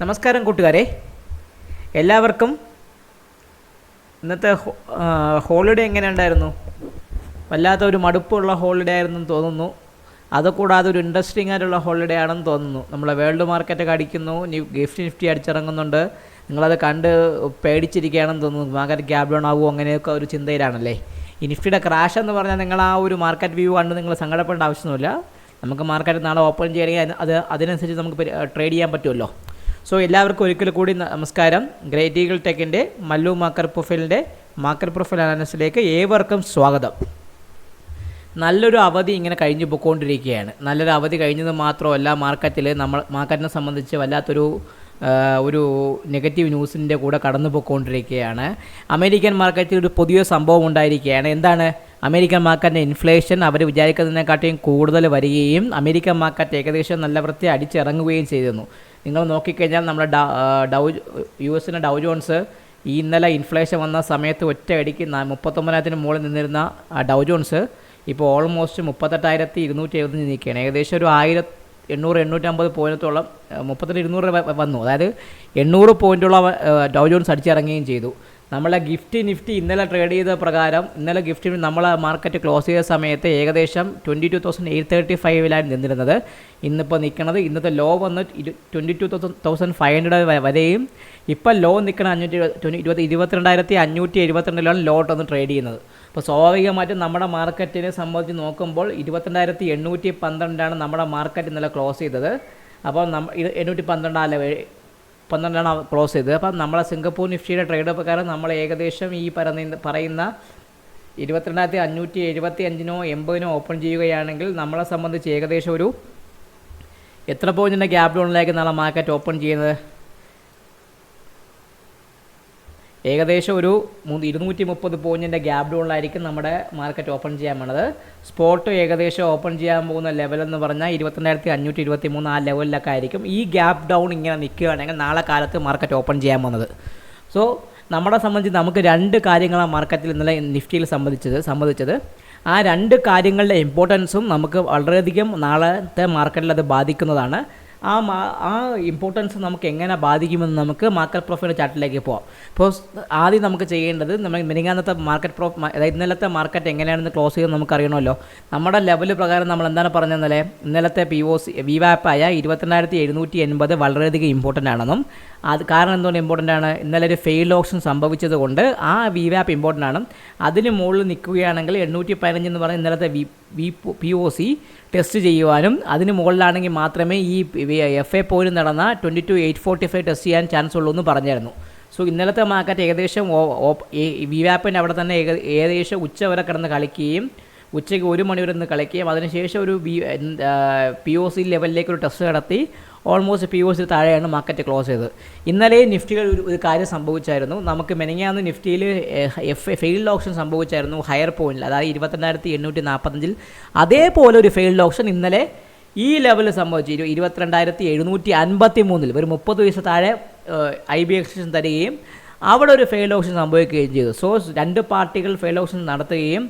നമസ്കാരം കൂട്ടുകാരെ. എല്ലാവർക്കും ഇന്നത്തെ ഹോളിഡേ എങ്ങനെ ഉണ്ടായിരുന്നു? വല്ലാത്ത ഒരു മടുപ്പുള്ള ഹോളിഡേ ആയിരുന്നു തോന്നുന്നു. അതുകൂടാതെ ഒരു ഇൻട്രസ്റ്റിംഗ് ആയിട്ടുള്ള ഹോളിഡേ ആണെന്ന് തോന്നുന്നു. നമ്മളെ വേൾഡ് മാർക്കറ്റൊക്കെ അടിക്കുന്നു ഗിഫ്റ്റ് നിഫ്റ്റി അടിച്ചിറങ്ങുന്നുണ്ട്. നിങ്ങളത് കണ്ട് പേടിച്ചിരിക്കുകയാണെന്ന് തോന്നുന്നു. മാർക്കറ്റ് ഗ്യാപ് ഡൗൺ ആകുമോ അങ്ങനെയൊക്കെ ഒരു ചിന്തയിലാണല്ലേ? ഈ നിഫ്റ്റിയുടെ ക്രാഷ് എന്ന് പറഞ്ഞാൽ നിങ്ങൾ ആ ഒരു മാർക്കറ്റ് വ്യൂ കണ്ട് നിങ്ങൾ സങ്കടപ്പെടേണ്ട ആവശ്യമൊന്നുമില്ല. നമുക്ക് മാർക്കറ്റ് നാളെ ഓപ്പൺ ചെയ്യണമെങ്കിൽ അത് അതിനനുസരിച്ച് നമുക്ക് ട്രേഡ് ചെയ്യാൻ പറ്റുമല്ലോ. സോ എല്ലാവർക്കും ഒരിക്കൽ കൂടി നമസ്കാരം. ഗ്രേറ്റ് ഈഗിൾ ടെക്കിന്റെ മല്ലു മാക്കർ പ്രൊഫൈലിന്റെ മാക്കർ പ്രൊഫൈൽ അനാലിസിലേക്ക് ഏവർക്കും സ്വാഗതം. നല്ലൊരു അവധി ഇങ്ങനെ കഴിഞ്ഞു പോയിക്കൊണ്ടിരിക്കുകയാണ്. നല്ലൊരു അവധി കഴിഞ്ഞത് മാത്രമല്ല മാർക്കറ്റിൽ നമ്മൾ മാർക്കറ്റിനെ സംബന്ധിച്ച് വല്ലാത്തൊരു ഒരു നെഗറ്റീവ് ന്യൂസിന്റെ കൂടെ കടന്നു പോയിക്കൊണ്ടിരിക്കുകയാണ്. അമേരിക്കൻ മാർക്കറ്റിൽ ഒരു പുതിയ സംഭവം ഉണ്ടായിരിക്കുകയാണ്. എന്താണ്? അമേരിക്കൻ മാർക്കറ്റിന്റെ ഇൻഫ്ലേഷൻ അവർ വിചാരിക്കുന്നതിനെക്കാട്ടിയും കൂടുതൽ വരികയും അമേരിക്കൻ മാർക്കറ്റ് ഏകദേശം നല്ല വൃത്തി അടിച്ചിറങ്ങുകയും ചെയ്തിരുന്നു. നിങ്ങൾ നോക്കിക്കഴിഞ്ഞാൽ നമ്മുടെ ഡ- യു എസിന്റെ ഡൗ ജോൺസ് ഈ ഇന്നലെ ഇൻഫ്ലേഷൻ വന്ന സമയത്ത് ഒറ്റയടിക്ക് അടിക്ക് മുപ്പത്തൊമ്പതിനായിരത്തിന് മുകളിൽ നിന്നിരുന്ന ആ ഡൗ ജോൺസ് ഇപ്പോൾ ഓൾമോസ്റ്റ് മുപ്പത്തെട്ടായിരത്തി ഇരുന്നൂറ്റി എഴുപത്തി നിൽക്കുകയാണ്. ഏകദേശം ഒരു ആയിരത്തി എണ്ണൂറ് എണ്ണൂറ്റമ്പത് പോയിന്റോളം മുപ്പത്തെട്ട് ഇരുന്നൂറ് വന്നു. അതായത് എണ്ണൂറ് പോയിന്റോളം ഡൗ ജോൺസ് അടിച്ചിറങ്ങുകയും ചെയ്തു. നമ്മളെ ഗിഫ്റ്റ് നിഫ്റ്റി ഇന്നലെ ട്രേഡ് ചെയ്ത പ്രകാരം ഇന്നലെ ഗിഫ്റ്റ് നമ്മൾ മാർക്കറ്റ് ക്ലോസ് ചെയ്ത സമയത്ത് ഏകദേശം twenty two thousand eight thirty ഫൈവിലാണ് നിന്നിരുന്നത്. ഇന്നിപ്പോൾ നിൽക്കുന്നത് ഇന്നത്തെ ലോ വന്ന് twenty two thousand five hundred വരെയും. ഇപ്പം ലോ നിൽക്കുന്ന അഞ്ഞൂറ്റി ട്വന്റി ഇരുപത്തി ഇരുപത്തിരണ്ടായിരത്തി അഞ്ഞൂറ്റി എഴുപത്തിരണ്ടിലാണ് ലോട്ട് ഒന്ന് ട്രേഡ് ചെയ്യുന്നത്. അപ്പോൾ സ്വാഭാവികമായിട്ടും നമ്മുടെ മാർക്കറ്റിനെ സംബന്ധിച്ച് നോക്കുമ്പോൾ ഇരുപത്തിരണ്ടായിരത്തി എണ്ണൂറ്റി പന്ത്രണ്ടാണ് നമ്മുടെ മാർക്കറ്റ് ഇന്നലെ ക്ലോസ് ചെയ്തത്. അപ്പോൾ നമ്മൾ ഇത് എണ്ണൂറ്റി പന്ത്രണ്ട് പന്ത്രണ്ടാണ് ക്ലോസ് ചെയ്തത്. അപ്പം നമ്മളെ സിംഗപ്പൂർ നിഫ്റ്റിയുടെ ട്രേഡ് പ്രകാരം നമ്മൾ ഏകദേശം ഈ പറയുന്ന പറയുന്ന ഇരുപത്തിരണ്ടായിരത്തി അഞ്ഞൂറ്റി എഴുപത്തി അഞ്ചിനോ എൺപതിനോ ഓപ്പൺ ചെയ്യുകയാണെങ്കിൽ നമ്മളെ സംബന്ധിച്ച് ഏകദേശം ഒരു എത്ര പോയിന്റിന്റെ ഗ്യാപ് ഡൗണിലേക്ക് നാളെ മാർക്കറ്റ് ഓപ്പൺ ചെയ്യുന്നത്? ഏകദേശം ഒരു ഇരുന്നൂറ്റി മുപ്പത് പോയിന്റിന്റെ ഗ്യാപ് ഡൗണിലായിരിക്കും നമ്മുടെ മാർക്കറ്റ് ഓപ്പൺ ചെയ്യാൻ വേണ്ടത് സ്പോട്ട് ഏകദേശം ഓപ്പൺ ചെയ്യാൻ പോകുന്ന ലെവൽ എന്ന് പറഞ്ഞാൽ ഇരുപത്തിരണ്ടായിരത്തി അഞ്ഞൂറ്റി ഇരുപത്തി മൂന്ന് ആ ലെവലിലൊക്കെ ആയിരിക്കും. ഈ ഗ്യാപ് ഡൗൺ ഇങ്ങനെ നിൽക്കുകയാണെങ്കിൽ നാളെ കാലത്ത് മാർക്കറ്റ് ഓപ്പൺ ചെയ്യാൻ പോകുന്നത്. സോ നമ്മളെ സംബന്ധിച്ച് നമുക്ക് രണ്ട് കാര്യങ്ങളാണ് മാർക്കറ്റിൽ ഇന്നലെ നിഫ്റ്റിയിൽ സംബന്ധിച്ചത് സംബന്ധിച്ചത്. ആ രണ്ട് കാര്യങ്ങളുടെ ഇമ്പോർട്ടൻസും നമുക്ക് വളരെയധികം നാളത്തെ മാർക്കറ്റിൽ അത് ബാധിക്കുന്നതാണ്. ആ ആ ഇമ്പോർട്ടൻസ് നമുക്ക് എങ്ങനെ ബാധിക്കുമെന്ന് നമുക്ക് മാർക്കറ്റ് പ്രൊഫൈൽ ചാർട്ടിലേക്ക് പോവാം. ഇപ്പോൾ ആദ്യം നമുക്ക് ചെയ്യേണ്ടത് നമ്മൾ മിനിങ്ങാന്നത്തെ മാർക്കറ്റ് പ്രോ അതായത് ഇന്നലത്തെ മാർക്കറ്റ് എങ്ങനെയാണെന്ന് ക്ലോസ് ചെയ്ത് നമുക്ക് അറിയണമല്ലോ നമ്മുടെ ലെവൽ പ്രകാരം നമ്മൾ എന്താണ് പറഞ്ഞത് ഇന്നലെ? ഇന്നലത്തെ പി ഒ സി വി വാപ്പായ ഇരുപത്തിരണ്ടായിരത്തി എഴുന്നൂറ്റി എൺപത് വളരെയധികം ഇമ്പോർട്ടന്റ് ആണെന്നും അത് കാരണം എന്തുകൊണ്ട് ഇമ്പോർട്ടന്റ് ആണ്? ഇന്നലെ ഒരു ഫെയിൽ ഓപ്ഷൻ സംഭവിച്ചത് കൊണ്ട് ആ വി വാപ്പ് ഇമ്പോർട്ടന്റ് ആണ്. അതിന് മുകളിൽ നിൽക്കുകയാണെങ്കിൽ എണ്ണൂറ്റി പതിനഞ്ച് എന്ന് പറഞ്ഞ ഇന്നലത്തെ V V P O C test ചെയ്യുവാനും അതിന് മുകളിലാണെങ്കിൽ മാത്രമേ ഈ എഫ് എ പോയിന്റ് നടന്ന twenty two eight forty five test ചെയ്യാൻ ചാൻസ് ഉള്ളൂ എന്ന് പറഞ്ഞായിരുന്നു. സോ ഇന്നലത്തെ മാർക്കറ്റ് ഏകദേശം വി വാപ്പിന്റെ അവിടെ തന്നെ ഏകദേശം ഉച്ച വരെ കിടന്ന് കളിക്കുകയും ഉച്ചയ്ക്ക് ഒരു മണി വരെ നിന്ന് കളിക്കുകയും അതിനുശേഷം ഒരു ബി പി ഒ സി ലെവലിലേക്ക് ഒരു ടെസ്റ്റ് നടത്തി ഓൾമോസ്റ്റ് പി ഒ സി താഴെയാണ് മാർക്കറ്റ് ക്ലോസ് ചെയ്തത്. ഇന്നലെ നിഫ്റ്റിയിൽ ഒരു ഒരു കാര്യം സംഭവിച്ചായിരുന്നു. നമുക്ക് മെനങ്ങാന്ന് നിഫ്റ്റിയിൽ എഫ് ഫെയിൽഡ് ഓപ്ഷൻ സംഭവിച്ചായിരുന്നു ഹയർ പോയിന്റിൽ അതായത് ഇരുപത്തിരണ്ടായിരത്തി എണ്ണൂറ്റി നാൽപ്പത്തഞ്ചിൽ അതേപോലെ ഒരു ഫെയിൽഡ് ഓപ്ഷൻ ഇന്നലെ ഈ ലെവലിൽ സംഭവിച്ചു ഇരു ഇരുപത്തിരണ്ടായിരത്തി എഴുന്നൂറ്റി അൻപത്തി മൂന്നിൽ ഒരു മുപ്പത് വയസ്സ് താഴെ ഐ ബി എക്സ്റ്റൻഷൻ തരികയും അവിടെ ഒരു ഫെയിൽ ഓപ്ഷൻ സംഭവിക്കുകയും ചെയ്തു. സോ രണ്ട് പാർട്ടികൾ ഫെയിൽ ഓപ്ഷൻ നടത്തുകയും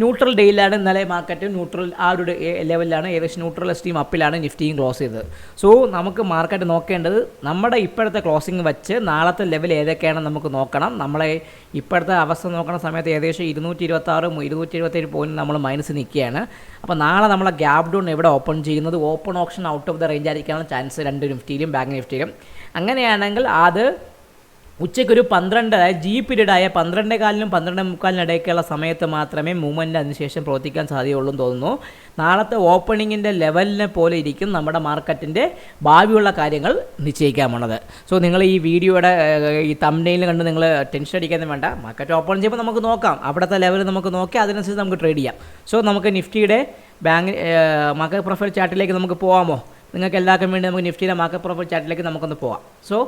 ന്യൂട്രൽ ഡേയിലാണ് ഇന്നലെ മാർക്കറ്റ് ന്യൂട്രൽ ആ ഒരു ലെവലിലാണ് ഏകദേശം ന്യൂട്രൽ എസ്റ്റീം അപ്പിലാണ് നിഫ്റ്റിയും ക്ലോസ് ചെയ്തത്. സോ നമുക്ക് മാർക്കറ്റ് നോക്കേണ്ടത് നമ്മുടെ ഇപ്പോഴത്തെ ക്ലോസിംഗ് വെച്ച് നാളത്തെ ലെവൽ ഏതൊക്കെയാണെന്ന് നമുക്ക് നോക്കണം. നമ്മളെ ഇപ്പോഴത്തെ അവസ്ഥ നോക്കുന്ന സമയത്ത് ഏകദേശം ഇരുന്നൂറ്റി ഇരുപത്തി ആറും ഇരുന്നൂറ്റി എഴുപത്തേഴ് പോയിന്റ് നമ്മൾ മൈനസ് നിൽക്കുകയാണ്. അപ്പോൾ നാളെ നമ്മളെ ഗ്യാപ് ഡൗൺ എവിടെ ഓപ്പൺ ചെയ്യുന്നത്? Open option out of the range ആയിരിക്കാനുള്ള chance രണ്ട് നിഫ്റ്റിയിലും ബാങ്ക് നിഫ്റ്റിയിലും അങ്ങനെയാണെങ്കിൽ അത് ഉച്ചയ്ക്കൊരു പന്ത്രണ്ട് ജി പീരീഡായ പന്ത്രണ്ടേ കാലിനും പന്ത്രണ്ട് മുക്കാലിനും ഇടയ്ക്കുള്ള സമയത്ത് മാത്രമേ മൂവ്മെന്റ് അതിനുശേഷം പ്രവർത്തിക്കാൻ സാധ്യതയുള്ളൂ എന്ന് തോന്നുന്നു. നാളത്തെ ഓപ്പണിങ്ങിന്റെ ലെവലിനെ പോലെ ഇരിക്കും നമ്മുടെ മാർക്കറ്റിന്റെ ഭാവിയുള്ള കാര്യങ്ങൾ നിശ്ചയിക്കാൻ സോ നിങ്ങൾ ഈ വീഡിയോയുടെ ഈ തമ്മിൽ കണ്ട് നിങ്ങൾ ടെൻഷൻ അടിക്കാനും വേണ്ട. മാർക്കറ്റ് ഓപ്പൺ ചെയ്യുമ്പോൾ നമുക്ക് നോക്കാം. അവിടുത്തെ ലെവൽ നമുക്ക് നോക്കി അതിനനുസരിച്ച് നമുക്ക് ട്രേഡ് ചെയ്യാം. സോ നമുക്ക് നിഫ്റ്റിയുടെ ബാങ്ക് മാർക്കറ്റ് പ്രൊഫൈൽ ചാർട്ടിലേക്ക് നമുക്ക് പോകാമോ നിങ്ങൾക്ക് എല്ലാവർക്കും വേണ്ടി നമുക്ക് നിഫ്റ്റിയുടെ മാർക്കറ്റ് പ്രൊഫൈൽ ചാർട്ടിലേക്ക് നമുക്കൊന്ന് പോകാം സോ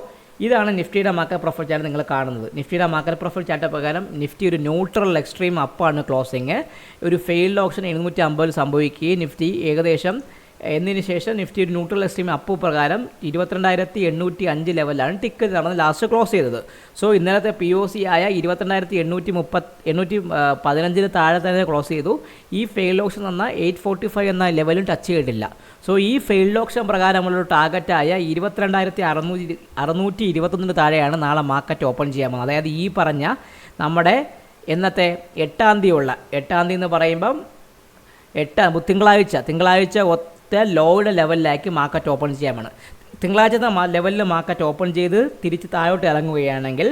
ഇതാണ് നിഫ്റ്റിയുടെ മാർക്കറ്റ് പ്രൊഫൈൽ ചാർട്ട് നിങ്ങൾ കാണുന്നത്. നിഫ്റ്റിയുടെ മാർക്കറ്റ് പ്രൊഫൈൽ ചാർട്ട് പ്രകാരം നിഫ്റ്റി ഒരു ന്യൂട്രൽ എക്സ്ട്രീം അപ്പാണ് ക്ലോസിങ് ഒരു ഫെയിൽഡ് ഓപ്ഷൻ എഴുന്നൂറ്റി അമ്പതിൽ സംഭവിക്കുകയും നിഫ്റ്റി ഏകദേശം എന്നതിന് ശേഷം നിഫ്റ്റി ഒരു ന്യൂട്രൽ എക്സ്ട്രീം അപ്പ് പ്രകാരം ഇരുപത്തിരണ്ടായിരത്തി എണ്ണൂറ്റി അഞ്ച് ലെവലാണ് ടിക്കറ്റ് നടന്ന് ലാസ്റ്റ് ക്ലോസ് ചെയ്തത്. സോ ഇന്നലത്തെ പി ഒ സി ആയ ഇരുപത്തിരണ്ടായിരത്തി എണ്ണൂറ്റി മുപ്പത്തി എണ്ണൂറ്റി പതിനഞ്ചിന് താഴെ തന്നെ ക്ലോസ് ചെയ്തു. ഈ ഫെയിൽ ഓപ്ഷൻ എന്ന എയ്റ്റ് ഫോർട്ടി ഫൈവ് എന്ന ലെവലും ടച്ച് ചെയ്തിട്ടില്ല. സോ ഈ ഫെയിൽഡ് ഓപ്ഷൻ പ്രകാരമുള്ള ടാർഗറ്റായ ഇരുപത്തിരണ്ടായിരത്തി അറുന്നൂറ്റി അറുന്നൂറ്റി ഇരുപത്തൊന്നിന് താഴെയാണ് നാളെ മാർക്കറ്റ് ഓപ്പൺ ചെയ്യാൻ പോകുന്നത്. അതായത് ഈ പറഞ്ഞ നമ്മുടെ ഇന്നത്തെ എട്ടാം തീയതിയുള്ള എട്ടാം തീയതി എന്ന് പറയുമ്പം എട്ടാം തിങ്കളാഴ്ച തിങ്കളാഴ്ച ലോയുടെ ലെവലിലേക്ക് മാർക്കറ്റ് ഓപ്പൺ ചെയ്യാമാണ് തിങ്കളാഴ്ചത്തെ ലെവലിൽ മാർക്കറ്റ് ഓപ്പൺ ചെയ്ത് തിരിച്ച് താഴോട്ട് ഇറങ്ങുകയാണെങ്കിൽ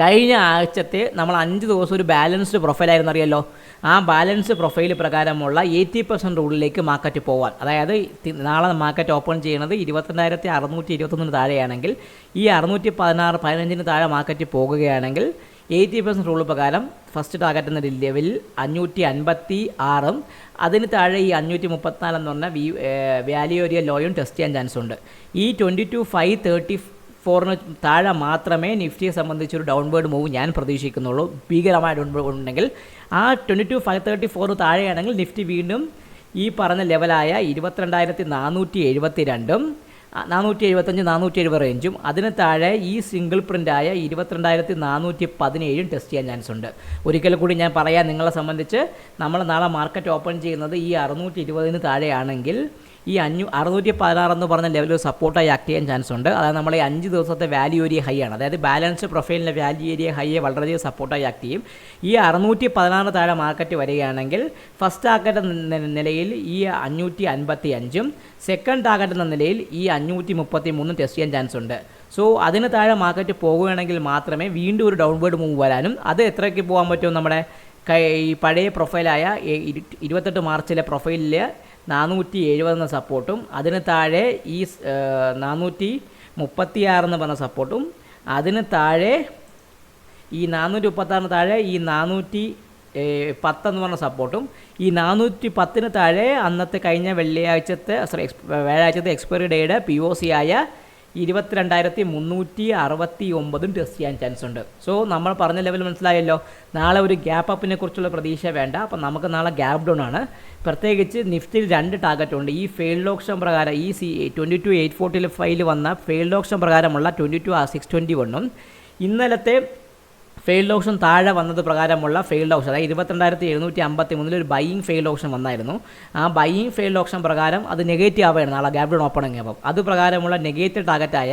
കഴിഞ്ഞ ആഴ്ചത്തെ നമ്മൾ അഞ്ച് ദിവസം ഒരു ബാലൻസ്ഡ് പ്രൊഫൈലായിരുന്നു അറിയാലോ? ആ ബാലൻസ് പ്രൊഫൈൽ പ്രകാരമുള്ള എയ്റ്റി പെർസെന്റ് റൂളിലേക്ക് മാർക്കറ്റ് പോകാൻ അതായത് നാളെ മാർക്കറ്റ് ഓപ്പൺ ചെയ്യുന്നത് ഇരുപത്തിരണ്ടായിരത്തി അറുന്നൂറ്റി ഇരുപത്തൊന്നിന് താഴെയാണെങ്കിൽ ഈ അറുന്നൂറ്റി പതിനാറ് പതിനഞ്ചിന് താഴെ മാർക്കറ്റ് പോകുകയാണെങ്കിൽ എയ്റ്റി പെർസെന്റ് റൂൾ പ്രകാരം ഫസ്റ്റ് ടാർഗറ്റ് എന്ന ലെവലിൽ അഞ്ഞൂറ്റി അൻപത്തി ആറും അതിന് താഴെ ഈ അഞ്ഞൂറ്റി മുപ്പത്തിനാല് എന്ന് പറഞ്ഞ വി വാല്യൂരിയ ലോയും ടെസ്റ്റ് ചെയ്യാൻ ചാൻസ് ഉണ്ട്. ഈ ട്വന്റി ടു ഫൈവ് തേർട്ടി ഫോറിന് താഴെ മാത്രമേ നിഫ്റ്റിയെ സംബന്ധിച്ചൊരു ഡൗൺവേർഡ് മൂവ് ഞാൻ പ്രതീക്ഷിക്കുന്നുള്ളൂ. ഭീകരമായ ഡൗൺവേർഡ് ഉണ്ടെങ്കിൽ ആ ട്വന്റി ടു ഫൈവ് തേർട്ടി ഫോറിന് താഴെയാണെങ്കിൽ നിഫ്റ്റി വീണ്ടും ഈ പറഞ്ഞ ലെവലായ ഇരുപത്തിരണ്ടായിരത്തി നാനൂറ്റി എഴുപത്തി രണ്ടും നാനൂറ്റി എഴുപത്തഞ്ച് നാനൂറ്റി എഴുപത് റേഞ്ചും അതിന് താഴെ ഈ സിംഗിൾ പ്രിന്റായ ഇരുപത്തിരണ്ടായിരത്തി നാനൂറ്റി പതിനേഴും ടെസ്റ്റ് ചെയ്യാൻ ചാൻസ് ഉണ്ട്. ഒരിക്കൽ കൂടി ഞാൻ പറയാം നിങ്ങളെ സംബന്ധിച്ച് നമ്മൾ നാളെ മാർക്കറ്റ് ഓപ്പൺ ചെയ്യുന്നത് ഈ അറുന്നൂറ്റി ഇരുപതിന് താഴെയാണെങ്കിൽ ഈ അഞ്ഞൂ അറുന്നൂറ്റി പതിനാറ് എന്ന് പറഞ്ഞ ലെവലിൽ സപ്പോർട്ടായി ആക്ട് ചെയ്യാൻ ചാൻസ് ഉണ്ട്. അതായത് നമ്മൾ ഈ അഞ്ച് ദിവസത്തെ വാല്യൂ ഏരിയ ഹൈ ആണ്. അതായത് ബാലൻസ് പ്രൊഫൈലിന്റെ വാല്യൂ ഏരിയ ഹൈയെ വളരെയധികം സപ്പോർട്ടായി ആക്ട് ചെയ്യും. ഈ അറുന്നൂറ്റി പതിനാറ് താഴെ മാർക്കറ്റ് വരികയാണെങ്കിൽ ഫസ്റ്റ് ടാർഗറ്റ് എന്ന നിലയിൽ ഈ അഞ്ഞൂറ്റി അൻപത്തി അഞ്ചും സെക്കൻഡ് ടാർഗറ്റ് എന്ന നിലയിൽ ഈ അഞ്ഞൂറ്റി മുപ്പത്തി മൂന്നും ടെസ്റ്റ് ചെയ്യാൻ ചാൻസ് ഉണ്ട്. സോ അതിന് താഴെ മാർക്കറ്റ് പോകുകയാണെങ്കിൽ മാത്രമേ വീണ്ടും ഒരു ഡൗൺവേർഡ് മൂവ് വരാനും അത് എത്രയ്ക്ക് പോകാൻ പറ്റുമോ നമ്മുടെ ഈ പഴയ പ്രൊഫൈലായ ഇരുപത്തെട്ട് മാർച്ചിലെ പ്രൊഫൈലിൽ നാനൂറ്റി എഴുപത് എന്ന സപ്പോർട്ടും അതിന് താഴെ ഈ നാനൂറ്റി മുപ്പത്തി മുപ്പത്തിയാറ് എന്ന് പറഞ്ഞ സപ്പോർട്ടും അതിന് താഴെ ഈ നാനൂറ്റി മുപ്പത്താറിന് താഴെ ഈ നാനൂറ്റി പത്തെന്ന് പറഞ്ഞ സപ്പോർട്ടും ഈ നാനൂറ്റി പത്തിന് താഴെ അന്നത്തെ കഴിഞ്ഞ വെള്ളിയാഴ്ചത്തെ സോറി എക്സ് വ്യാഴാഴ്ചത്തെ എക്സ്പയറി ഡേയുടെ പി ഒ സി ആയ ഇരുപത്തിരണ്ടായിരത്തി മുന്നൂറ്റി അറുപത്തി ഒമ്പതും ടെസ്റ്റ് ചെയ്യാൻ ചാൻസ് ഉണ്ട്. സോ നമ്മൾ പറഞ്ഞ ലെവൽ മനസ്സിലായല്ലോ. നാളെ ഒരു ഗ്യാപ്പ് അപ്പിനെ കുറിച്ചുള്ള പ്രതീക്ഷ വേണ്ട. അപ്പം നമുക്ക് നാളെ ഗ്യാപ്പ് ഡൗൺ ആണ്. പ്രത്യേകിച്ച് നിഫ്റ്റിയിൽ രണ്ട് ടാർഗറ്റ് ഉണ്ട്. ഈ ഫെയിൽഡ് ഓപ്ഷൻ പ്രകാരം ഈ സി ട്വന്റി ടു എയ്റ്റ് ഫോർട്ടിയിൽ ഫൈൽ വന്ന ഫെയിൽഡ് ഓപ്ഷൻ പ്രകാരമുള്ള ട്വന്റി ടു സിക്സ് ട്വന്റി വണ്ണും ഇന്നലത്തെ ഫെയിൽഡ് ഓപ്ഷൻ താഴെ വന്നത് പ്രകാരമുള്ള ഫെയിൽഡ് ഓപ്ഷൻ അതായത് ഇരുപത്തിരണ്ടായിരത്തി എഴുന്നൂറ്റി അമ്പത്തി മൂന്നിൽ ഒരു ബൈയിങ് ഫെയിൽഡ് ഓപ്ഷൻ വന്നായിരുന്നു. ആ ബൈയിങ് ഫെയിൽഡ് ഓപ്ഷൻ പ്രകാരം അത് നെഗറ്റീവ് ആവുകയാണ് നാളെ ഗ്യാപ് ഡൗൺ ഓപ്പണിംഗ് അപ്പം അത് പ്രകാരമുള്ള നെഗറ്റീവ് ടാർഗറ്റായ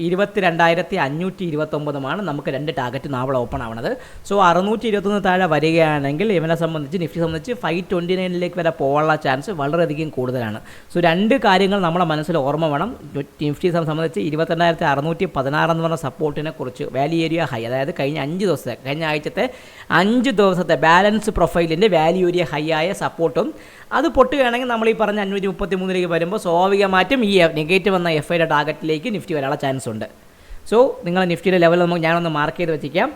ഇരുപത്തി രണ്ടായിരത്തി അഞ്ഞൂറ്റി ഇരുപത്തൊമ്പതുമാണ് നമുക്ക് രണ്ട് ടാർഗറ്റ് നാളെ ഓപ്പൺ ആവണത്. സോ അറുന്നൂറ്റി ഇരുപത്തൊന്ന് താഴെ വരികയാണെങ്കിൽ ഇവനെ സംബന്ധിച്ച് നിഫ്റ്റി സംബന്ധിച്ച് ഫൈവ് ട്വന്റി നയനിലേക്ക് വരെ പോകാനുള്ള ചാൻസ് വളരെയധികം കൂടുതലാണ്. സോ രണ്ട് കാര്യങ്ങൾ നമ്മളെ മനസ്സിൽ ഓർമ്മ വേണം. നിഫ്റ്റി സംബന്ധിച്ച് ഇരുപത്തിരണ്ടായിരത്തി അറുന്നൂറ്റി പതിനാറ് എന്ന് പറഞ്ഞ സപ്പോർട്ടിനെ കുറിച്ച് വാല്യൂ ഏരിയ ഹൈ അതായത് കഴിഞ്ഞ അഞ്ച് ദിവസത്തെ കഴിഞ്ഞ ആഴ്ചത്തെ അഞ്ച് ദിവസത്തെ ബാലൻസ് പ്രൊഫൈലിന്റെ വാല്യൂ ഏരിയ ഹൈ ആയ സപ്പോർട്ടും അത് പൊട്ടുകയാണെങ്കിൽ നമ്മൾ ഈ പറഞ്ഞ അഞ്ഞൂറ്റി മുപ്പത്തി മൂന്നിലേക്ക് വരുമ്പോൾ സ്വാഭാവികമായിട്ടും ഈ നെഗറ്റീവ് വന്ന എഫ് ഐയുടെ ടാർഗറ്റിലേക്ക് നിഫ്റ്റി വരാനുള്ള ചാൻസ് ഉണ്ട്. സോ നിങ്ങൾ നിഫ്റ്റിയുടെ ലെവൽ നമുക്ക് ഞാനൊന്ന് മാർക്ക് ചെയ്ത് വെച്ചിരിക്കാം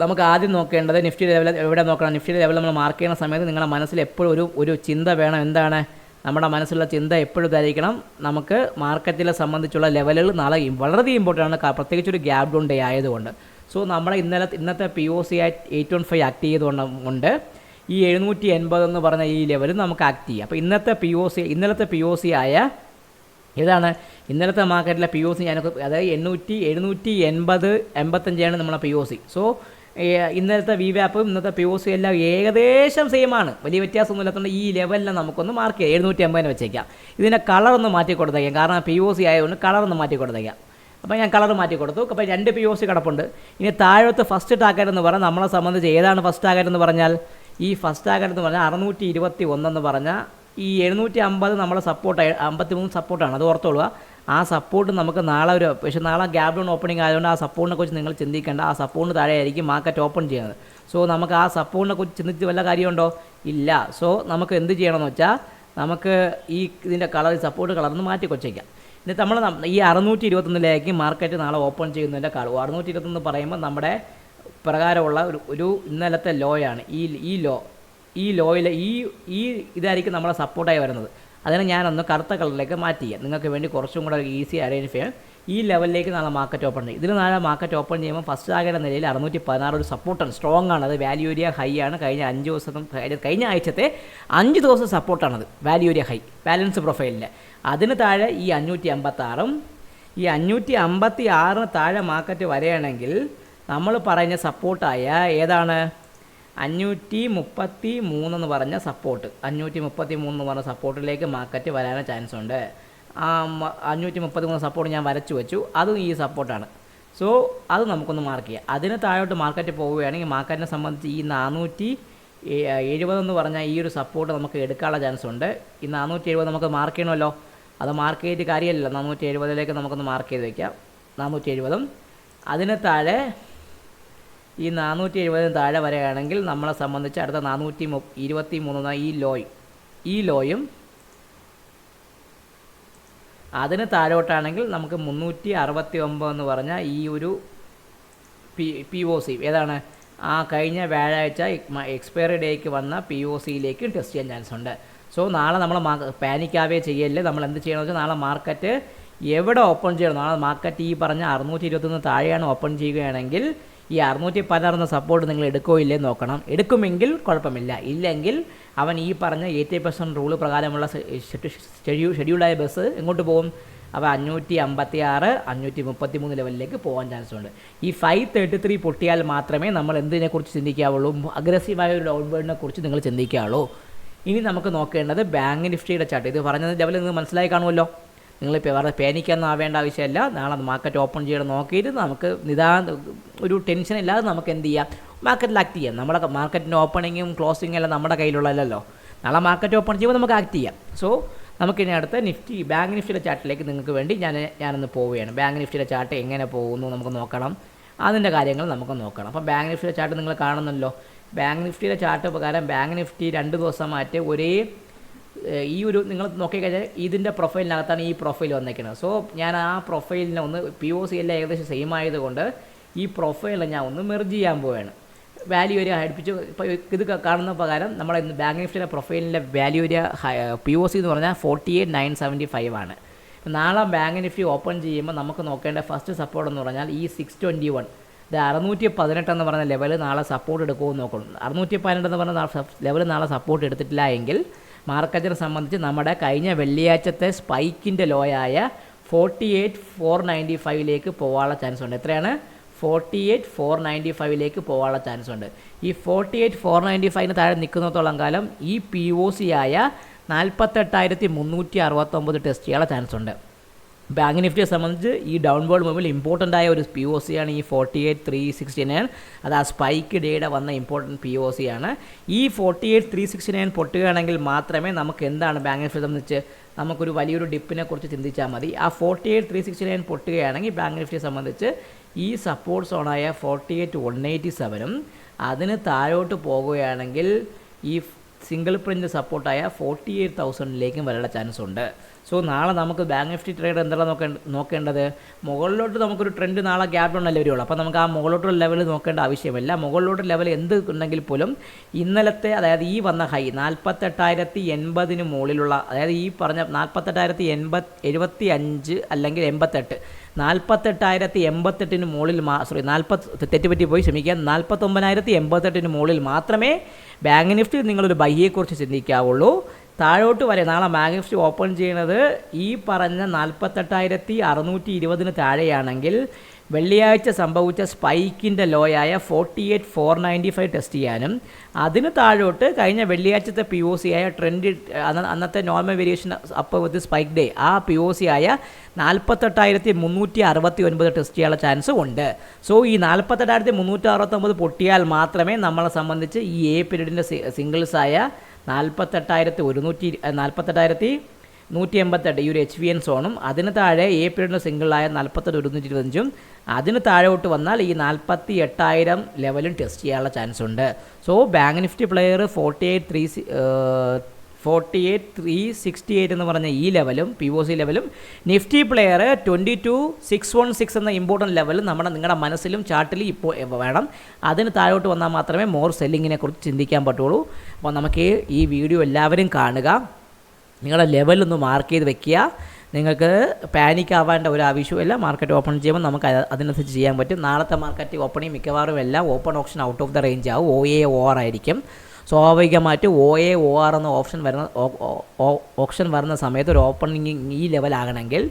നമുക്ക് ആദ്യം നോക്കേണ്ടത് നിഫ്റ്റിയുടെ ലെവൽ എവിടെ നോക്കണം? നിഫ്റ്റിയുടെ ലെവൽ നമ്മൾ മാർക്ക് ചെയ്യുന്ന സമയത്ത് നിങ്ങളുടെ മനസ്സിൽ എപ്പോഴും ഒരു ഒരു ചിന്ത വേണം. എന്താണ്? നമ്മുടെ മനസ്സിലുള്ള ചിന്ത എപ്പോഴും ഇതായിരിക്കണം. നമുക്ക് മാർക്കറ്റിലെ സംബന്ധിച്ചുള്ള ലെവലുകൾ നാളെ വളരെ ഇമ്പോർട്ടന്റ് ആണ്. പ്രത്യേകിച്ച് ഒരു ഗ്യാപ് ഡൗൺ ഡേ ആയതുകൊണ്ട്. സോ നമ്മുടെ ഇന്നലെ ഇന്നത്തെ പി ഒ സി ആയിട്ട് എയ്റ്റ് വൺ ഫൈവ് ആക്ട് ചെയ്തുകൊണ്ട് കൊണ്ട് ഈ എഴുന്നൂറ്റി എൺപത് എന്ന് പറഞ്ഞ ഈ ലെവലിൽ നമുക്ക് ആക്ട് ചെയ്യാം. അപ്പോൾ ഇന്നത്തെ പി ഒ സി ഇന്നലത്തെ പി ഒ സി ആയ ഇതാണ് ഇന്നലത്തെ മാർക്കറ്റിലെ പി ഒ സി ഞാൻ അതായത് എണ്ണൂറ്റി എഴുന്നൂറ്റി എൺപത് എൺപത്തഞ്ചാണ് നമ്മളെ പി ഒ സി സോ ഇന്നലത്തെ വി വാപ്പും ഇന്നത്തെ പി ഒ സി എല്ലാം ഏകദേശം സെയിം ആണ്. വലിയ വ്യത്യാസമൊന്നും ഇല്ലാത്തതുകൊണ്ട് ഈ ലെവലിനെ നമുക്കൊന്ന് മാർക്ക് ചെയ്യാം. എഴുന്നൂറ്റി അമ്പതിന് വെച്ചേക്കാം. ഇതിന്റെ കളറൊന്ന് മാറ്റി കൊടുത്തേക്കാം. കാരണം പി ഒ സി ആയതുകൊണ്ട് കളറൊന്ന് മാറ്റി കൊടുത്തേക്കാം. അപ്പോൾ ഞാൻ കളർ മാറ്റി കൊടുത്തു. അപ്പോൾ രണ്ട് പി ഒ സി കിടപ്പുണ്ട്. ഇനി താഴത്തെ ഫസ്റ്റ് ടാർഗറ്റ് എന്ന് പറഞ്ഞാൽ നമ്മളെ സംബന്ധിച്ച് ഏതാണ് ഫസ്റ്റ് ടാർഗറ്റ് എന്ന് പറഞ്ഞാൽ? ഈ ഫസ്റ്റ് ടാർഗറ്റ് എന്ന് പറഞ്ഞാൽ അറുന്നൂറ്റി ഇരുപത്തി ഒന്നെന്ന് പറഞ്ഞാൽ ഈ എഴുന്നൂറ്റി അമ്പത് നമ്മളെ സപ്പോർട്ട് അമ്പത്തി മൂന്ന് സപ്പോർട്ടാണ് അത് ഓർത്തോളുക. ആ സപ്പോർട്ട് നമുക്ക് നാളെ ഒരു പക്ഷേ നാളെ ഗ്യാപ് ഡൗൺ ഓപ്പണിംഗ് ആയതുകൊണ്ട് ആ സപ്പോർട്ടിനെ കുറിച്ച് നിങ്ങൾ ചിന്തിക്കേണ്ട. ആ സപ്പോർട്ടിന് താഴെയായിരിക്കും മാർക്കറ്റ് ഓപ്പൺ ചെയ്യുന്നത്. സോ നമുക്ക് ആ സപ്പോർട്ടിനെ കുറിച്ച് ചിന്തിച്ച് വല്ല കാര്യമുണ്ടോ? ഇല്ല. സോ നമുക്ക് എന്ത് ചെയ്യണമെന്ന് വെച്ചാൽ നമുക്ക് ഈ ഇതിന്റെ കളർ സപ്പോർട്ട് കളർന്ന് മാറ്റി കൊച്ചേക്കാം എന്നിട്ട് നമ്മൾ ഈ അറുന്നൂറ്റി ഇരുപത്തൊന്നിലേക്ക് മാർക്കറ്റ് നാളെ ഓപ്പൺ ചെയ്യുന്നതിന്റെ കളർ അറുന്നൂറ്റി ഇരുപത്തൊന്ന് പറയുമ്പോൾ നമ്മുടെ പ്രകാരമുള്ള ഒരു ഒരു ഇന്നലത്തെ ലോയാണ് ഈ ഈ ലോ ഈ ലോയിലെ ഈ ഈ ഇതായിരിക്കും നമ്മളെ സപ്പോർട്ടായി വരുന്നത്. അതിനെ ഞാനൊന്ന് കറുത്ത കളറിലേക്ക് മാറ്റി നിങ്ങൾക്ക് വേണ്ടി കുറച്ചും കൂടെ ഈസി അറേഞ്ച് ചെയ്യാം. ഈ ലെവലിലേക്ക് നാളെ മാർക്കറ്റ് ഓപ്പൺ ചെയ്യും. ഇതിന് നാളെ മാർക്കറ്റ് ഓപ്പൺ ചെയ്യുമ്പോൾ ഫസ്റ്റ് ആകേണ്ട നിലയിൽ അറുന്നൂറ്റി പതിനാറ് ഒരു സപ്പോർട്ടാണ് സ്ട്രോങ് ആണ്. അത് വാല്യൂ ഏരിയ ഹൈ ആണ്. കഴിഞ്ഞ അഞ്ച് ദിവസം കഴിഞ്ഞ ആഴ്ചത്തെ അഞ്ച് ദിവസം സപ്പോർട്ടാണത് വാല്യൂ ഏരിയ ഹൈ ബാലൻസ് പ്രൊഫൈലിൽ അതിന് താഴെ ഈ അഞ്ഞൂറ്റി അമ്പത്താറും ഈ അഞ്ഞൂറ്റി അമ്പത്തി ആറിന് താഴെ മാർക്കറ്റ് വരികയാണെങ്കിൽ നമ്മൾ പറഞ്ഞ സപ്പോർട്ടായ ഏതാണ്? അഞ്ഞൂറ്റി മുപ്പത്തി മൂന്നെന്ന് പറഞ്ഞ സപ്പോർട്ട്. അഞ്ഞൂറ്റി മുപ്പത്തി മൂന്ന് പറഞ്ഞ സപ്പോർട്ടിലേക്ക് മാർക്കറ്റ് വരാൻ ചാൻസ് ഉണ്ട്. അഞ്ഞൂറ്റി മുപ്പത്തി മൂന്ന് സപ്പോർട്ട് ഞാൻ വരച്ചു വെച്ചു. അതും ഈ സപ്പോർട്ടാണ് സോ അത് നമുക്കൊന്ന് മാർക്ക് ചെയ്യാം. അതിന് താഴോട്ട് മാർക്കറ്റ് പോവുകയാണെങ്കിൽ മാർക്കറ്റിനെ സംബന്ധിച്ച് ഈ നാനൂറ്റി എഴുപതെന്ന് പറഞ്ഞാൽ ഈ ഒരു സപ്പോർട്ട് നമുക്ക് എടുക്കാനുള്ള ചാൻസ് ഉണ്ട്. ഈ നാനൂറ്റി എഴുപത് നമുക്ക് മാർക്ക് ചെയ്യണമല്ലോ. അത് മാർക്ക് ചെയ്തിട്ട് കാര്യമല്ലല്ലോ. നാനൂറ്റി എഴുപതിലേക്ക് നമുക്കൊന്ന് മാർക്ക് ചെയ്ത് വയ്ക്കാം നാനൂറ്റി എഴുപതും അതിന് താഴെ ഈ നാനൂറ്റി എഴുപതിന് താഴെ വരികയാണെങ്കിൽ നമ്മളെ സംബന്ധിച്ച് അടുത്ത നാനൂറ്റി മു ഇരുപത്തി മൂന്ന് ഈ ലോയ്. ഈ ലോയും അതിന് താഴോട്ടാണെങ്കിൽ നമുക്ക് മുന്നൂറ്റി അറുപത്തി ഒമ്പത് എന്ന് പറഞ്ഞ ഈ ഒരു പി പി ഒ സി. ഏതാണ്? ആ കഴിഞ്ഞ വ്യാഴാഴ്ച എക്സ്പയറി ഡേക്ക് വന്ന പി ഒ സിയിലേക്ക് ടെസ്റ്റ് ചെയ്യാൻ ചാൻസ് ഉണ്ട്. സോ നാളെ നമ്മൾ പാനിക്കാവേ ചെയ്യല്ലേ. നമ്മൾ എന്ത് ചെയ്യണമെന്ന് വെച്ചാൽ നാളെ മാർക്കറ്റ് എവിടെ ഓപ്പൺ ചെയ്യണം? നാളെ മാർക്കറ്റ് ഈ പറഞ്ഞ അറുന്നൂറ്റി ഇരുപത്തൊന്ന് താഴെയാണ് ഓപ്പൺ ചെയ്യുകയാണെങ്കിൽ ഈ അറുന്നൂറ്റി പതിനാറുന്ന സപ്പോർട്ട് നിങ്ങൾ എടുക്കോ ഇല്ലേ നോക്കണം. എടുക്കുമെങ്കിൽ കുഴപ്പമില്ല. ഇല്ലെങ്കിൽ അവൻ ഈ പറഞ്ഞ എയ്റ്റി പെർസെന്റ് റൂൾ പ്രകാരമുള്ള ഷെഡ്യൂ ഷെഡ്യൂൾഡായ ബസ് എങ്ങോട്ട് പോകും? അപ്പോൾ അഞ്ഞൂറ്റി അമ്പത്തി ആറ് അഞ്ഞൂറ്റി മുപ്പത്തി മൂന്ന് ലെവലിലേക്ക് പോകാൻ ചാൻസ് ഉണ്ട്. ഈ ഫൈവ് തേർട്ടി ത്രീ പൊട്ടിയാൽ മാത്രമേ നമ്മൾ എന്തിനെക്കുറിച്ച് ചിന്തിക്കാവുള്ളൂ? അഗ്രസീവായ ഒരു ഡൗൺവേർഡിനെ കുറിച്ച് നിങ്ങൾ ചിന്തിക്കാവുള്ളൂ. ഇനി നമുക്ക് നോക്കേണ്ടത് ബാങ്ക് നിഫ്റ്റിയുടെ ചാർട്ട് ഇത് പറഞ്ഞത് ലെവലിൽ നിങ്ങൾക്ക് മനസ്സിലായി കാണുമല്ലോ. നിങ്ങളിപ്പോൾ വേറെ പേനിക്കൊന്നും ആവേണ്ട ആവശ്യമില്ല. നാളെ മാർക്കറ്റ് ഓപ്പൺ ചെയ്യണം നോക്കിയിട്ട് നമുക്ക് നിതാ ഒരു ടെൻഷൻ ഇല്ലാതെ നമുക്ക് എന്ത് ചെയ്യാം? മാർക്കറ്റിൽ ആക്ട് ചെയ്യാം. നമ്മുടെ മാർക്കറ്റിന്റെ ഓപ്പണിങ്ങും ക്ലോസിങ്ങും എല്ലാം നമ്മുടെ കയ്യിലുള്ളതല്ലോ നാളെ മാർക്കറ്റ് ഓപ്പൺ ചെയ്യുമ്പോൾ നമുക്ക് ആക്ട് ചെയ്യാം. സോ നമുക്കിനി അടുത്ത നിഫ്റ്റി ബാങ്ക് നിഫ്റ്റിയുടെ ചാർട്ടിലേക്ക് നിങ്ങൾക്ക് വേണ്ടി ഞാൻ ഞാനൊന്ന് പോവുകയാണ്. ബാങ്ക് നിഫ്റ്റിയുടെ ചാർട്ട് എങ്ങനെ പോകുന്നു നമുക്ക് നോക്കണം. അതിന്റെ കാര്യങ്ങൾ നമുക്ക് നോക്കണം. അപ്പോൾ ബാങ്ക് നിഫ്റ്റിയുടെ ചാർട്ട് നിങ്ങൾ കാണുന്നല്ലോ. ബാങ്ക് നിഫ്റ്റിയുടെ ചാർട്ട് പ്രകാരം ബാങ്ക് നിഫ്റ്റി രണ്ട് ദിവസം മാറ്റി ഒരേ ഈ ഒരു നിങ്ങൾ നോക്കിക്കഴിഞ്ഞാൽ ഇതിന്റെ പ്രൊഫൈലിനകത്താണ് ഈ പ്രൊഫൈൽ വന്നേക്കുന്നത്. സോ ഞാൻ ആ പ്രൊഫൈലിനെ ഒന്ന് പി ഒ സി എല്ലാം ഏകദേശം സെയിം ആയതുകൊണ്ട് ഈ പ്രൊഫൈലിനെ ഞാൻ ഒന്ന് മെർജ് ചെയ്യാൻ പോവുകയാണ് വാല്യൂ ഏരിയ അടുപ്പിച്ച് ഇപ്പോൾ ഇത് കാണുന്ന പ്രകാരം നമ്മളെ ഇന്ന് ബാങ്ക് നിഫ്റ്റിയുടെ പ്രൊഫൈലിന്റെ value area P O C എന്ന് പറഞ്ഞാൽ forty eight nine seventy five ആണ്. നാളെ ബാങ്ക് നിഫ്റ്റി ഓപ്പൺ ചെയ്യുമ്പോൾ നമുക്ക് നോക്കേണ്ട ഫസ്റ്റ് സപ്പോർട്ട് എന്ന് പറഞ്ഞാൽ ഈ സിക്സ് ട്വന്റി വൺ ഇത് അറുന്നൂറ്റി പതിനെട്ട് എന്ന് പറഞ്ഞ ലെവൽ നാളെ സപ്പോർട്ട് എടുക്കുമെന്ന് നോക്കണം. അറുന്നൂറ്റി പതിനെട്ട് എന്ന് പറഞ്ഞ ലെവൽ നാളെ സപ്പോർട്ട് എടുത്തിട്ടില്ല എങ്കിൽ മാർക്കറ്റിനെ സംബന്ധിച്ച് നമ്മുടെ കഴിഞ്ഞ വെള്ളിയാഴ്ചത്തെ സ്പൈക്കിന്റെ ലോയായ ഫോർട്ടി എയ്റ്റ് ഫോർ നയന്റി ഫൈവിലേക്ക് പോകാനുള്ള ചാൻസ് ഉണ്ട് എത്രയാണ്? ഫോർട്ടി എയ്റ്റ് ഫോർ നയന്റി ഫൈവിലേക്ക് പോകാനുള്ള ചാൻസ് ഉണ്ട് ഈ ഫോർട്ടി എയ്റ്റ് ഫോർ നയന്റി ഫൈവിന് താഴെ നിൽക്കുന്നിടത്തോളം കാലം ഈ പി ഒ സി ആയ നാൽപ്പത്തെട്ടായിരത്തി മുന്നൂറ്റി അറുപത്തൊമ്പത് ടെസ്റ്റ് ചെയ്യാനുള്ള ചാൻസ് ഉണ്ട് ബാങ്ക് നിഫ്റ്റിയെ സംബന്ധിച്ച് ഈ ഡൗൺ ഡൗൺവേർഡ് മൂവിൽ ഇമ്പോർട്ടന്റ് ആയ ഒരു പി ഒ സി ആണ് ഈ forty eight three sixty nine അത് ആ സ്പൈക്ക് ഡേയുടെ വന്ന ഇമ്പോർട്ടന്റ് പി ഒ സി ആണ്. ഈ forty eight three sixty nine പൊട്ടുകയാണെങ്കിൽ മാത്രമേ നമുക്ക് എന്താണ് ബാങ്ക് നിഫ്റ്റിയെ സംബന്ധിച്ച് നമുക്കൊരു വലിയൊരു ഡിപ്പിനെ കുറിച്ച് ചിന്തിച്ചാൽ മതി. ആ forty eight three sixty nine പൊട്ടുകയാണെങ്കിൽ bank നിഫ്റ്റിയെ സംബന്ധിച്ച് ഈ സപ്പോർട്ട് സോണായ ഫോർട്ടി എയ്റ്റ് വൺ എയ്റ്റി സെവനും അതിന് താഴോട്ട് പോകുകയാണെങ്കിൽ ഈ സിംഗിൾ പ്രിന്റ് സപ്പോർട്ടായ ഫോർട്ടി എയ്റ്റ് തൗസൻഡിലേക്കും വരാനുള്ള ചാൻസ് ഉണ്ട്. സോ നാളെ നമുക്ക് ബാങ്ക് നിഫ്റ്റി ട്രേഡ് എന്താണ് നോക്കേണ്ട നോക്കേണ്ടത്? മുകളിലോട്ട് നമുക്കൊരു ട്രെൻഡ് നാളെ ഗ്യാപ്പ് ഉണ്ടല്ലേ വരുള്ളൂ. അപ്പോൾ നമുക്ക് ആ മുകളിലോട്ടുള്ള ലെവൽ നോക്കേണ്ട ആവശ്യമില്ല. മുകളിലോട്ട് ലെവൽ എന്ത് ഉണ്ടെങ്കിൽ പോലും ഇന്നലത്തെ അതായത് ഈ വന്ന ഹൈ നാൽപ്പത്തെട്ടായിരത്തി എൺപതിന് മുകളിലുള്ള അതായത് ഈ പറഞ്ഞ നാൽപ്പത്തെട്ടായിരത്തി എൺപത് എഴുപത്തി അഞ്ച് അല്ലെങ്കിൽ എൺപത്തെട്ട് നാൽപ്പത്തെട്ടായിരത്തി എൺപത്തെട്ടിന് മുകളിൽ മാ സോറി നാൽപ്പത്ത് തെറ്റുപറ്റി പോയി ക്ഷമിക്കുക നാൽപ്പത്തൊമ്പതിനായിരത്തി എൺപത്തെട്ടിന് മുകളിൽ മാത്രമേ ബാങ്ക് നിഫ്റ്റി നിങ്ങളൊരു ബൈയെക്കുറിച്ച് ചിന്തിക്കാവുള്ളൂ. താഴോട്ട് വരെ നാളെ മാഗ്നിഫിസ്റ്റ് ഓപ്പൺ ചെയ്യുന്നത് ഈ പറഞ്ഞ നാൽപ്പത്തെട്ടായിരത്തി അറുന്നൂറ്റി ഇരുപതിന് താഴെയാണെങ്കിൽ വെള്ളിയാഴ്ച സംഭവിച്ച സ്പൈക്കിന്റെ ലോയായ forty eight four ninety five test ചെയ്യാനും അതിന് താഴോട്ട് കഴിഞ്ഞ വെള്ളിയാഴ്ചത്തെ പി ഒ സി ആയ ട്രെൻഡ് അന്നത്തെ normal variation up with spike day ആ പി ഒ സി ആയ നാൽപ്പത്തെട്ടായിരത്തി മുന്നൂറ്റി അറുപത്തി ഒൻപത് ടെസ്റ്റ് ചെയ്യാനുള്ള ചാൻസ് ഉണ്ട്. സോ ഈ നാൽപ്പത്തെട്ടായിരത്തി മുന്നൂറ്റി അറുപത്തൊമ്പത് പൊട്ടിയാൽ മാത്രമേ നമ്മളെ സംബന്ധിച്ച് ഈ എ പീരീഡിന്റെ സിംഗിൾസായ നാൽപ്പത്തെട്ടായിരത്തി ഒരുന്നൂറ്റി നാൽപ്പത്തെട്ടായിരത്തി നൂറ്റി എൺപത്തെട്ട് ഈ ഒരു എച്ച് വി എൻ സോണും. അതിന് താഴെ എ പീരീഡിന് സിംഗിളായ നാൽപ്പത്തെട്ട് ഒരുന്നൂറ്റി ഇരുപത്തഞ്ചും. അതിന് താഴോട്ട് വന്നാൽ ഈ നാൽപ്പത്തി എട്ടായിരം ലെവലും ടെസ്റ്റ് ചെയ്യാനുള്ള ചാൻസ് ഉണ്ട് so bank Nifty player forty eight three forty eight three sixty eight എന്ന് പറഞ്ഞ ഈ ലെവലും പി ഒ സി ലെവലും Nifty player twenty two six one six എന്ന ഇമ്പോർട്ടന്റ് ലെവലും നമ്മുടെ നിങ്ങളുടെ മനസ്സിലും ചാർട്ടിൽ ഇപ്പോൾ വേണം. അതിന് താഴോട്ട് വന്നാൽ മാത്രമേ മോർ സെല്ലിങ്ങിനെ കുറിച്ച് ചിന്തിക്കാൻ പറ്റുള്ളൂ. അപ്പോൾ നമുക്ക് ഈ വീഡിയോ എല്ലാവരും കാണുക. നിങ്ങളുടെ ലെവലൊന്ന് മാർക്ക് ചെയ്ത് വെക്കുക. നിങ്ങൾക്ക് പാനിക് ആവേണ്ട ഒരു ആവശ്യമില്ല മാർക്കറ്റ് ഓപ്പൺ ചെയ്യുമ്പോൾ നമുക്ക് അത് അതിനനുസരിച്ച് ചെയ്യാൻ പറ്റും. നാളത്തെ മാർക്കറ്റ് ഓപ്പണിങ് മിക്കവാറും എല്ലാം open option out of the range ആവും. ഒ എ ഓർ ആയിരിക്കും. സ്വാഭാവികമായിട്ട് ഒ എ ഒ ആർ എന്ന ഓപ്ഷൻ വരുന്ന ഓപ്ഷൻ വരുന്ന സമയത്ത് ഒരു ഓപ്പണിംഗ് ഈ ലെവലാകണമെങ്കിൽ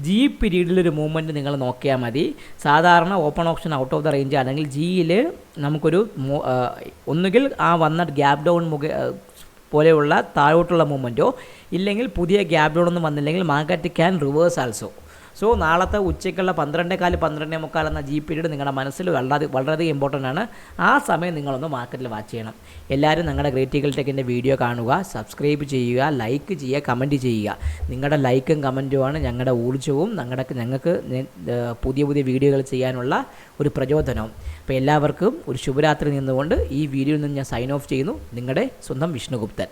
ജി പീരീഡിലൊരു മൂവ്മെന്റ് നിങ്ങൾ നോക്കിയാൽ മതി. സാധാരണ open option out of the range ആണെങ്കിൽ ജിയിൽ നമുക്കൊരു ഒന്നുകിൽ ആ വന്ന ഗ്യാപ് ഡൗൺ മുഖ പോലെയുള്ള താഴോട്ടുള്ള മൂവ്മെന്റോ ഇല്ലെങ്കിൽ പുതിയ ഗ്യാപ് ഡൗൺ ഒന്നും വന്നില്ലെങ്കിൽ market can reverse also so നാളത്തെ ഉച്ചയ്ക്കുള്ള പന്ത്രണ്ടേ കാൽ പന്ത്രണ്ടേ മുക്കാൽ എന്ന ജി പീരീഡ് നിങ്ങളുടെ മനസ്സിൽ വളരെ വളരെയധികം ഇമ്പോർട്ടന്റ് ആണ്. ആ സമയം നിങ്ങളൊന്ന് മാർക്കറ്റിൽ വാച്ച് ചെയ്യണം. എല്ലാവരും നിങ്ങളുടെ ഗ്രേറ്റിക്കൽ ടെക്കിന്റെ വീഡിയോ കാണുക സബ്സ്ക്രൈബ് ചെയ്യുക ലൈക്ക് ചെയ്യുക കമന്റ് ചെയ്യുക. നിങ്ങളുടെ ലൈക്കും കമന്റുമാണ് ഞങ്ങളുടെ ഊർജവും ഞങ്ങളുടെ ഞങ്ങൾക്ക് പുതിയ പുതിയ വീഡിയോകൾ ചെയ്യാനുള്ള ഒരു പ്രചോദനവും. അപ്പോൾ എല്ലാവർക്കും ഒരു ശുഭരാത്രി നിന്നുകൊണ്ട് ഈ വീഡിയോയിൽ നിന്ന് ഞാൻ സൈൻ ഓഫ് ചെയ്യുന്നു. നിങ്ങളുടെ സ്വന്തം വിഷ്ണുഗുപ്തൻ.